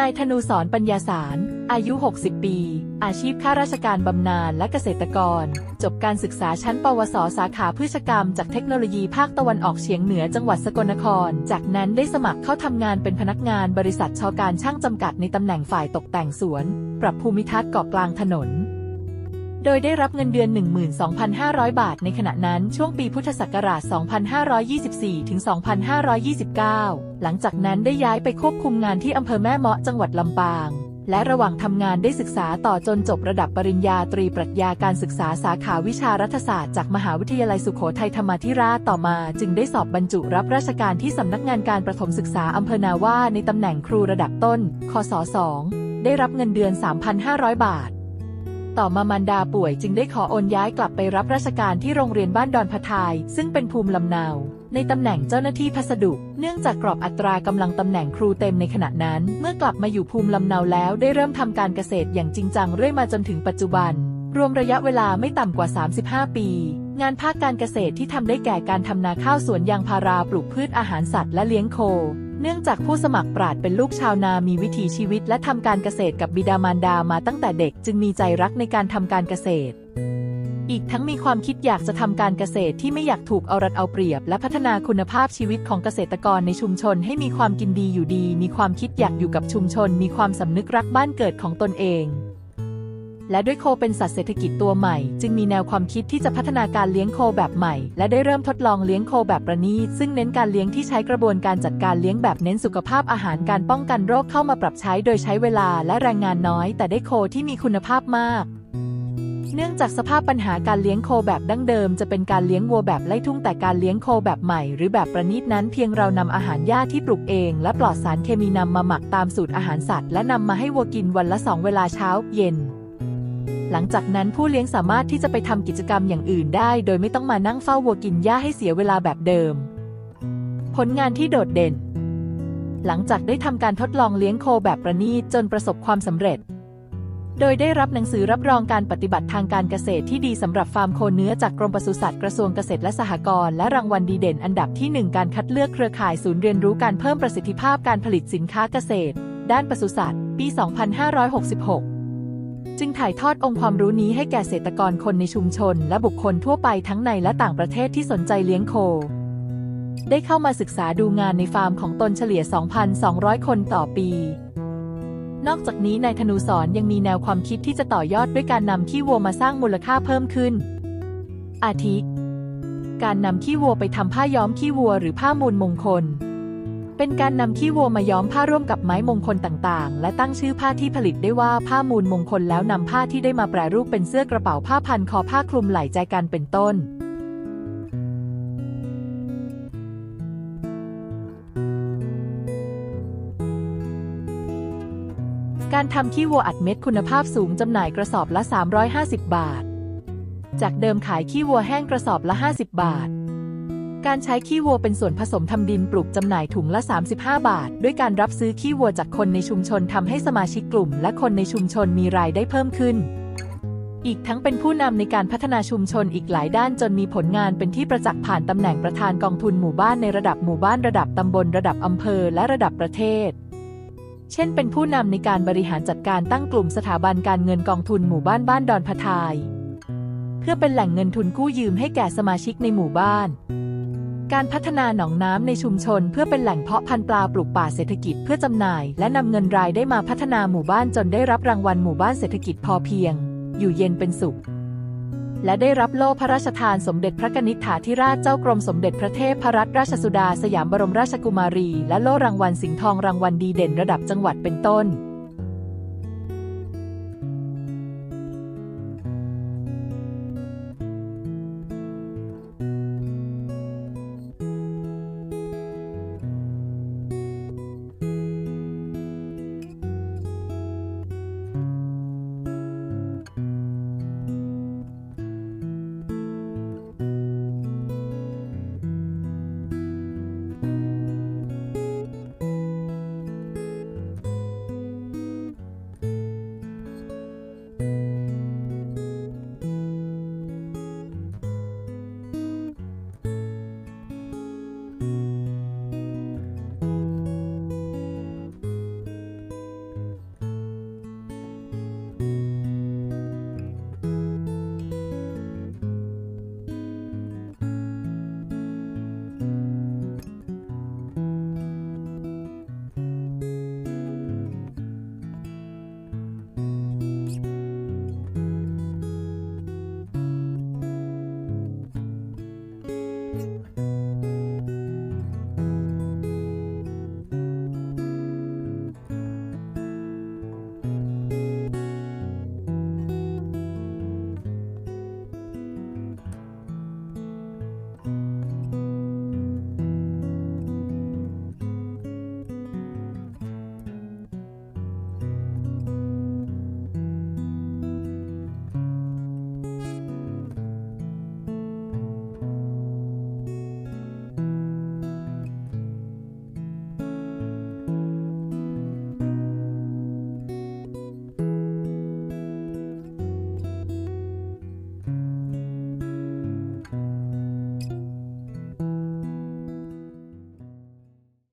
นายธนูสอนปัญญาสาร อายุ 60 ปี อาชีพข้าราชการบำนาญและเกษตรกร จบการศึกษาชั้น ปวส สาขาพืชกรรม จากเทคโนโลยีภาคตะวันออกเฉียงเหนือจังหวัดสกลนคร จากนั้นได้สมัครเข้าทำงานเป็นพนักงานบริษัทชอการช่างจำกัดในตำแหน่งฝ่ายตกแต่งสวน ปรับภูมิทัศน์เกาะกลางถนน โดยได้รับเงินเดือน 12,500 บาทในขณะนั้นช่วงปีพุทธศักราช 2524 ถึง 2529 หลังจากนั้นได้ย้ายไปควบคุมงานที่อำเภอแม่เมาะจังหวัดลำปาง และระหว่างทำงานได้ศึกษาต่อจนจบระดับปริญญาตรีปรัชญาการศึกษาสาขาวิชารัฐศาสตร์จากมหาวิทยาลัยสุโขทัยธรรมาธิราชต่อมาจึงได้สอบบรรจุรับราชการที่สำนักงานการประถมศึกษาอำเภอนาว่าในตำแหน่งครูระดับต้น คศ 2 ได้รับเงินเดือน 3,500 บาท ต่อมามารดาป่วยจึงได้ขอโอนย้ายกลับไปรับราชการที่โรงเรียนบ้านดอนพะทาย ซึ่งเป็นภูมิลำเนา ในตำแหน่งเจ้าหน้าที่พัสดุ เนื่องจากกรอบอัตรากำลังตำแหน่งครูเต็มในขณะนั้น เมื่อกลับมาอยู่ภูมิลำเนาแล้วได้เริ่มทำการเกษตรอย่างจริงจังเรื่อยมาจนถึงปัจจุบัน รวมระยะเวลาไม่ต่ำกว่า 35 ปี งานภาคการเกษตรที่ทำได้แก่การทำนาข้าวสวนยางพาราปลูกพืชอาหารสัตว์และเลี้ยงโค เนื่องจากผู้สมัครปราดเป็นลูกชาวนามีวิถีชีวิตและทำการเกษตรกับบิดามารดามาตั้งแต่เด็กจึงมีใจรักในการทำการเกษตร อีกทั้งมีความคิดอยากจะทำการเกษตรที่ไม่อยากถูกเอารัดเอาเปรียบ และพัฒนาคุณภาพชีวิตของเกษตรกรในชุมชนให้มีความกินดีอยู่ดี มีความคิดอยากอยู่กับชุมชน มีความสำนึกรักบ้านเกิดของตนเอง และด้วยโคเป็นสัตว์เศรษฐกิจตัวใหม่ จึงมีแนวความคิดที่จะพัฒนาการเลี้ยงโคแบบใหม่ และได้เริ่มทดลองเลี้ยงโคแบบประณีตซึ่งเน้นการเลี้ยงที่ใช้กระบวนการจัดการเลี้ยงแบบเน้นสุขภาพอาหารการป้องกันโรคเข้ามาปรับใช้โดยใช้เวลาและแรงงานน้อย แต่ได้โคที่มีคุณภาพมากเนื่องจากสภาพปัญหาการเลี้ยงโคแบบดั้งเดิมจะเป็นการเลี้ยงวัวแบบไล่ทุ่งแต่การเลี้ยงโคแบบใหม่หรือแบบประณีตนั้นเพียงเรานำอาหารหญ้าที่ปลูกเอง และปลอดสารเคมีนำมาหมักตามสูตรอาหารสัตว์ และนำมาให้วัวกินวันละสองเวลาเช้า เย็น หลังจากนั้นผู้เลี้ยงสามารถที่จะไปทำกิจกรรมอย่างอื่นได้ โดยไม่ต้องมานั่งเฝ้าวัวกินหญ้าให้เสียเวลาแบบเดิม ผลงานที่โดดเด่น หลังจากได้ทำการทดลองเลี้ยงโคแบบประณีตจนประสบความสำเร็จ โดยได้รับหนังสือรับรองการปฏิบัติทางการเกษตรที่ดีสำหรับฟาร์มโคเนื้อจากกรมปศุสัตว์กระทรวงเกษตรและสหกรณ์และรางวัลดีเด่น อันดับที่ 1 การคัดเลือกเครือข่ายศูนย์เรียนรู้การเพิ่มประสิทธิภาพการผลิตสินค้าเกษตร ด้านปศุสัตว์ ปี 2566 จึงถ่ายทอดองค์ความรู้นี้ให้แก่เกษตรกรคนในชุมชน และบุคคลทั่วไปทั้งในและต่างประเทศที่สนใจเลี้ยงโค ได้เข้ามาศึกษาดูงานในฟาร์มของตนเฉลี่ย 2,200 คนต่อปี นอกจากนี้นายธนูสอนยังมีแนวความคิดที่จะต่อยอดด้วยการนำขี้วัวมาสร้างมูลค่าเพิ่มขึ้น อาทิ การนำขี้วัวไปทำผ้าย้อมขี้วัวหรือผ้ามูลมงคล เป็นการนำขี้วัวมาย้อมผ้าร่วมกับไม้มงคลต่างๆ และตั้งชื่อผ้าที่ผลิตได้ว่าผ้ามูลมงคลแล้วนำผ้าที่ได้มาแปรรูปเป็นเสื้อกระเป๋าผ้าพันคอผ้าคลุมไหล่ใจกันเป็นต้น การทำขี้วัวอัดเม็ดคุณภาพสูงจำหน่ายกระสอบละ 350 บาท จากเดิมขายขี้วัวแห้งกระสอบละ 50 บาท การใช้ขี้วัวเป็นส่วนผสมทำดินปลูกจำหน่ายถุงละ 35 บาท ด้วยการรับซื้อขี้วัวจากคนในชุมชนทำให้สมาชิกกลุ่ม และคนในชุมชนมีรายได้เพิ่มขึ้น อีกทั้งเป็นผู้นำในการพัฒนาชุมชนอีกหลายด้านจนมีผลงานเป็นที่ประจักษ์ผ่านตำแหน่งประธานกองทุนหมู่บ้านในระดับหมู่บ้านระดับตำบลระดับอำเภอและระดับประเทศเช่นเป็นผู้นำในการบริหารจัดการตั้งกลุ่มสถาบันการเงินกองทุนหมู่บ้านบ้านดอนพทาย เพื่อเป็นแหล่งเงินทุนกู้ยืมให้แก่สมาชิกในหมู่บ้าน การพัฒนาหนองน้ำในชุมชน เพื่อเป็นแหล่งเพาะพันธุ์ปลาปลูกป่าเศรษฐกิจเพื่อจำหน่าย และนำเงินรายได้มาพัฒนาหมู่บ้านจนได้รับรางวัลหมู่บ้านเศรษฐกิจพอเพียง อยู่เย็นเป็นสุข และได้รับโล่พระราชทานสมเด็จพระกนิษฐาธิราชเจ้ากรมสมเด็จพระเทพรัตนราชสุดาสยามบรมราชกุมารี และโล่รางวัลสิงห์ทองรางวัลดีเด่นระดับจังหวัดเป็นต้น